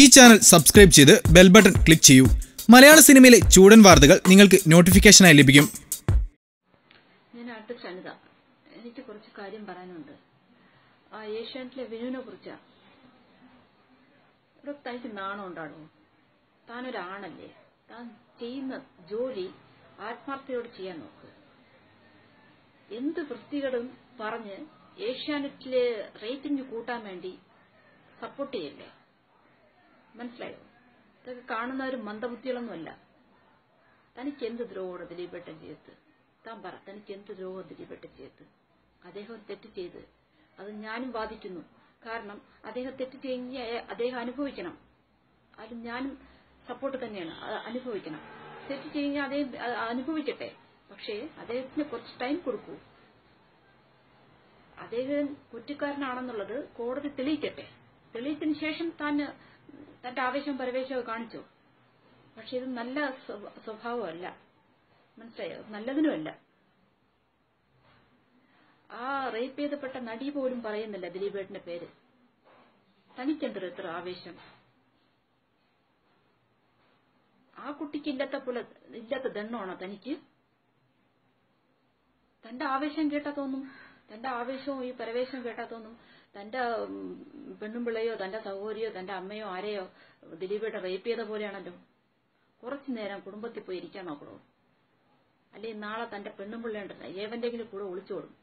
ഈ channel subscribe ചെയ്ത് bell button click ചെയ്യൂ. മലയാള സിനിമയിലെ ചൂടൻ വാർത്തകൾ നിങ്ങൾക്ക് നോട്ടിഫിക്കേഷനായി ലഭിക്കും. ഞാൻ ആർട്ടിസ്റ്റ് അനിത എനിക്ക് കുറച്ച് കാര്യം പറയാനുണ്ട്. ആ ഏഷ്യാനെറ്റിലെ വിനുവിനെ കുറിച്ചാ. ഇവിടെ തനിക്ക് നാണം ഉണ്ടാടോ താനൊരാണല്ലേ. താൻ ചെയ്യുന്ന ജോലി ആത്മാർത്ഥയോട് ചെയ്യാൻ നോക്ക്. എന്ത് വൃത്തികളും പറഞ്ഞ് ഏഷ്യാനെറ്റിലെ റേറ്റിംഗ് കൂട്ടാൻ വേണ്ടി സപ്പോർട്ട് ചെയ്യല്ലേ? മനസ്സിലായോ? ഇതൊക്കെ കാണുന്ന ഒരു മന്ദബുദ്ധികളൊന്നുമല്ല. തനിക്ക് എന്ത് ദ്രോഹമാണ് ദിലീപേട്ടൻ ചെയ്തത് താൻ പറ തനിക്ക് എന്ത് ദ്രോഹം ദിലീപേട്ടൻ ചെയ്തത് അദ്ദേഹം തെറ്റ് ചെയ്ത്. അത് ഞാനും വാദിക്കുന്നു കാരണം അദ്ദേഹം തെറ്റ് ചെയ്യ അദ്ദേഹം അനുഭവിക്കണം. അത് ഞാനും സപ്പോർട്ട് തന്നെയാണ്. അനുഭവിക്കണം. തെറ്റ് ചെയ്യുക അദ്ദേഹം അനുഭവിക്കട്ടെ. പക്ഷേ അദ്ദേഹത്തിന് കുറച്ച് ടൈം കൊടുക്കൂ. അദ്ദേഹം കുറ്റക്കാരനാണെന്നുള്ളത് കോടതി തെളിയിക്കട്ടെ. തെളിയിച്ചതിന് ശേഷം താൻ തന്റെ ആവേശം പരവേശവും കാണിച്ചു. പക്ഷെ ഇത് നല്ല സ്വഭാവമല്ല. മനസ്സിലായോ? നല്ലതിനുമല്ല. ആ റേപ്പ് ചെയ്തപ്പെട്ട നടി പോലും പറയുന്നില്ല ദിലീപേട്ടന്റെ പേര്. തനിക്കെന്തോ ഇത്ര ആവേശം? ആ കുട്ടിക്ക് ഇല്ലാത്ത പോലെ ഇല്ലാത്ത ദണ്ണമാണോ തനിക്ക്? തന്റെ ആവേശം കേട്ടാ തോന്നും. തന്റെ ആവേശവും ഈ പരവേശവും കേട്ടാത്തൊന്നും തോന്നും. തന്റെ പെണ്ണും പെണ്ണുമ്പിള്ളയോ തന്റെ സഹോദരിയോ തന്റെ അമ്മയോ ആരെയോ ദിലീപേട്ട റേപ്പ് ചെയ്ത പോലെയാണല്ലോ. കുറച്ചു നേരം കുടുംബത്തിൽ പോയി ഇരിക്കാൻ നോക്കണോ? അല്ലെങ്കിൽ നാളെ തന്റെ പെണ്ണുമ്പിള്ളയുണ്ടല്ലോ ഏവന്റെങ്കിലും കൂടെ ഒളിച്ചോടും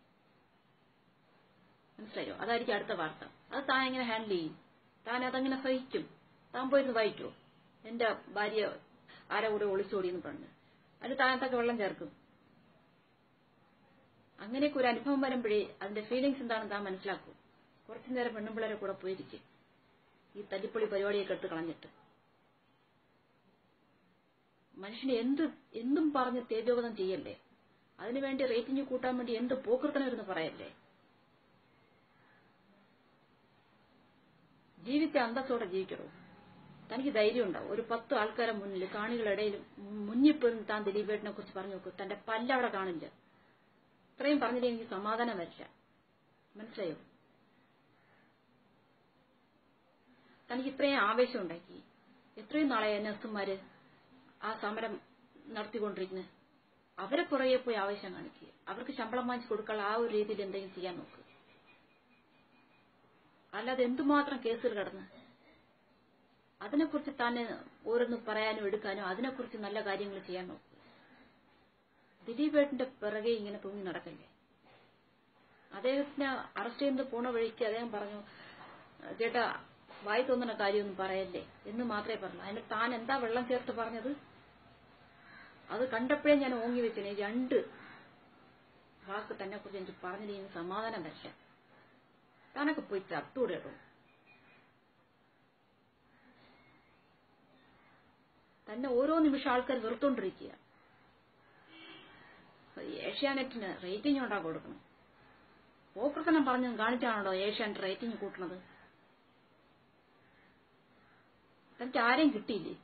മനസ്സിലായോ? അതായിരിക്കും അടുത്ത വാർത്ത. അത് താൻ എങ്ങനെ ഹാൻഡിൽ ചെയ്യും? താൻ അതങ്ങനെ സഹിക്കും. താൻ പോയിരുന്ന് വായിക്കോ? എന്റെ ഭാര്യ ആരെ കൂടെ ഒളിച്ചോടിയെന്ന് പറഞ്ഞു. അതിന് താനത്തൊക്കെ വെള്ളം ചേർക്കും? അങ്ങനെയൊക്കെ ഒരു അനുഭവം വരുമ്പോഴേ അതിന്റെ ഫീലിങ്സ് എന്താണെന്ന് താൻ മനസ്സിലാക്കൂ. കുറച്ചു നേരം പെണ്ണുമ്പിള്ളേരെ കൂടെ പോയിരിക്കും. ഈ തല്ലിപ്പൊളി പരിപാടിയൊക്കെ എടുത്ത് കളഞ്ഞിട്ട്. മനുഷ്യന് എന്ത് എന്തും പറഞ്ഞ് തേജോഗതം ചെയ്യല്ലേ? അതിനുവേണ്ടി റേറ്റിംഗ് കൂട്ടാൻ വേണ്ടി എന്ത് പോക്കൃത്തനമെന്ന് പറയല്ലേ? ജീവിച്ച അന്തസ്സോടെ ജീവിക്കണോ? തനിക്ക് ധൈര്യം ഉണ്ടാവും. ഒരു പത്ത് ആൾക്കാരെ മുന്നിൽ കാണികളുടെ കാണികളിടയിൽ മുന്നിപ്പോഴും താൻ ദിലീപേട്ടിനെ കുറിച്ച് പറഞ്ഞു നോക്കും. തന്റെ പല്ലവിടെ കാണില്ല. ഇത്രയും പറഞ്ഞിട്ട് എനിക്ക് സമാധാനം വരില്ല. മനസ്സിലായോ? തനിക്ക് ഇത്രയും ആവേശം ഉണ്ടാക്കി. എത്രയും നാളെ നഴ്സുമാര് ആ സമരം നടത്തിക്കൊണ്ടിരിക്കുന്നത് അവരെ പുറകെ പോയി ആവേശം കാണിക്കുക. അവർക്ക് ശമ്പളം വാങ്ങിച്ചു കൊടുക്കാനുള്ള ആ ഒരു രീതിയിൽ എന്തെങ്കിലും ചെയ്യാൻ നോക്ക്. അല്ലാതെ എന്തുമാത്രം കേസുകൾ കടന്ന്? അതിനെക്കുറിച്ച് തന്നെ ഓരോന്ന് പറയാനും എടുക്കാനും അതിനെക്കുറിച്ച് നല്ല കാര്യങ്ങൾ ചെയ്യാൻ നോക്കുക ദിലീപേട്ടന്റെ പിറകെ ഇങ്ങനെ തൂങ്ങി നടക്കല്ലേ? അദ്ദേഹത്തിനെ അറസ്റ്റ് ചെയ്ത് പോണ വഴിക്ക് അദ്ദേഹം പറഞ്ഞു ചേട്ടാ വായി തോന്നുന്ന കാര്യമൊന്നും പറയല്ലേ? എന്ന് മാത്രമേ പറഞ്ഞു. അതിന് താൻ എന്താ വെള്ളം ചേർത്ത് പറഞ്ഞത്? അത് കണ്ടപ്പോഴേ ഞാൻ ഓങ്ങി വെച്ചേ രണ്ട് വാക്ക് തന്നെ കുറിച്ച് എനിക്ക് പറഞ്ഞില്ലെങ്കിൽ സമാധാനം വരില്ല താനൊക്കെ പോയി ചത്തൂടെ കേട്ടോ തന്നെ ഓരോ നിമിഷം ആൾക്കാർ വെറുത്തോണ്ടിരിക്കുക. ഏഷ്യാനെറ്റിന് റേറ്റിംഗ് ഉണ്ടാ കൊടുക്കണം? പോക്കൃത്തനം പറഞ്ഞു കാണിച്ചാണല്ലോ ഏഷ്യാനെറ്റ് റേറ്റിംഗ് കൂട്ടണത്. തനിക്ക് ആരെയും കിട്ടിയില്ലേ?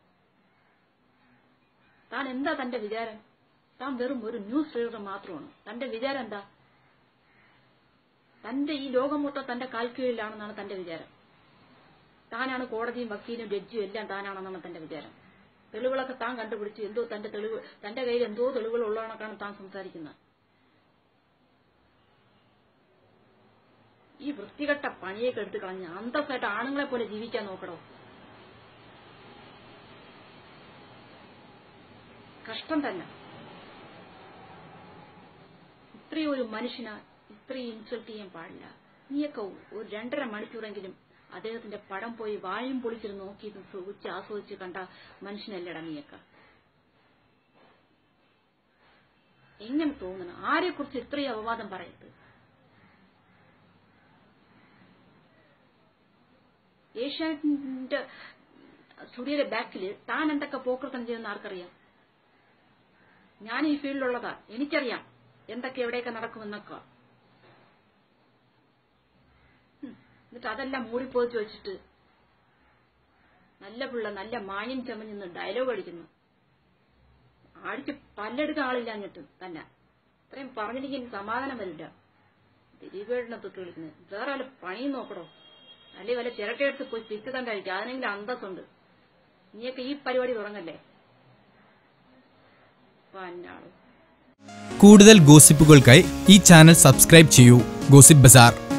താൻ എന്താ തന്റെ വിചാരം? താൻ വെറും ഒരു ന്യൂസ് റീഡർ മാത്രമാണ്. തന്റെ വിചാരം എന്താ? തന്റെ ഈ ലോകം മൊത്തം തന്റെ കാൽക്കീഴിലാണെന്നാണ് തന്റെ വിചാരം. താനാണ് കോടതിയും വക്കീലും ജഡ്ജിയും എല്ലാം താനാണെന്നാണ് തന്റെ വിചാരം. തെളിവുകളൊക്കെ താൻ കണ്ടുപിടിച്ച്. എന്തോ തന്റെ തെളിവ് തന്റെ കയ്യിൽ എന്തോ തെളിവുകൾ ഉള്ളവണക്കാണ് താൻ സംസാരിക്കുന്നത്. ഈ വൃത്തികെട്ട പണിയൊക്കെ എടുത്ത് കളഞ്ഞ് അന്തസ്സായിട്ട് ആണുങ്ങളെ പോലെ ജീവിക്കാൻ നോക്കണോ കഷ്ടം തന്നെ. ഇത്രയും ഒരു മനുഷ്യന് ഇത്രയും ഇൻസൾട്ട് ചെയ്യാൻ പാടില്ല. നീയൊക്കെ ഒരു രണ്ടര മണിക്കൂറെങ്കിലും അദ്ദേഹത്തിന്റെ പടം പോയി വായും പൊളിച്ചിരുന്ന് നോക്കി ഉച്ച ആസ്വദിച്ച് കണ്ട മനുഷ്യനല്ലടങ്ങിയേക്ക. എങ്ങനെ തോന്നണം ആരെക്കുറിച്ച് ഇത്രയും അപവാദം പറയരുത്? ഏഷ്യാനെറ്റിന്റെ സ്റ്റുഡിയോയുടെ ബാക്കിൽ താൻ എന്തൊക്കെ പോക്കൃത്തം ചെയ്യുന്ന ആർക്കറിയാം? ഞാൻ ഈ ഫീൽഡിലുള്ളതാ. എനിക്കറിയാം എന്തൊക്കെ എവിടെയൊക്കെ നടക്കുമെന്നൊക്കെ. എന്നിട്ട് അതെല്ലാം മൂടിപ്പോച്ച് വെച്ചിട്ട് നല്ല പിള്ള നല്ല മാന്യം ചമഞ്ഞെന്ന് ഡയലോഗ് അടിക്കുന്നു. ആടിച്ച് പല്ലെടുക്കാൻ ആളില്ല എന്നിട്ട് തന്നെ. ഇത്രയും പറഞ്ഞിരിക്കുന്ന സമാധാനം വരില്ല. ദിലീപേടിനെ തൊട്ട് വിളിക്കുന്നത് വേറെ വല്ല പണിയും നോക്കണോ? അല്ലെങ്കിൽ വല്ല ചിരട്ടയെടുത്ത് പോയി പിറ്റുതണ്ട കഴിക്കുക അതിനെങ്കിലും അന്തസ്സുണ്ട്. നീയൊക്കെ ഈ പരിപാടി തുടങ്ങല്ലേ? കൂടുതൽ ഗോസിപ്പുകൾക്കായി ഈ ചാനൽ സബ്സ്ക്രൈബ് ചെയ്യൂ. Gossip bazaar.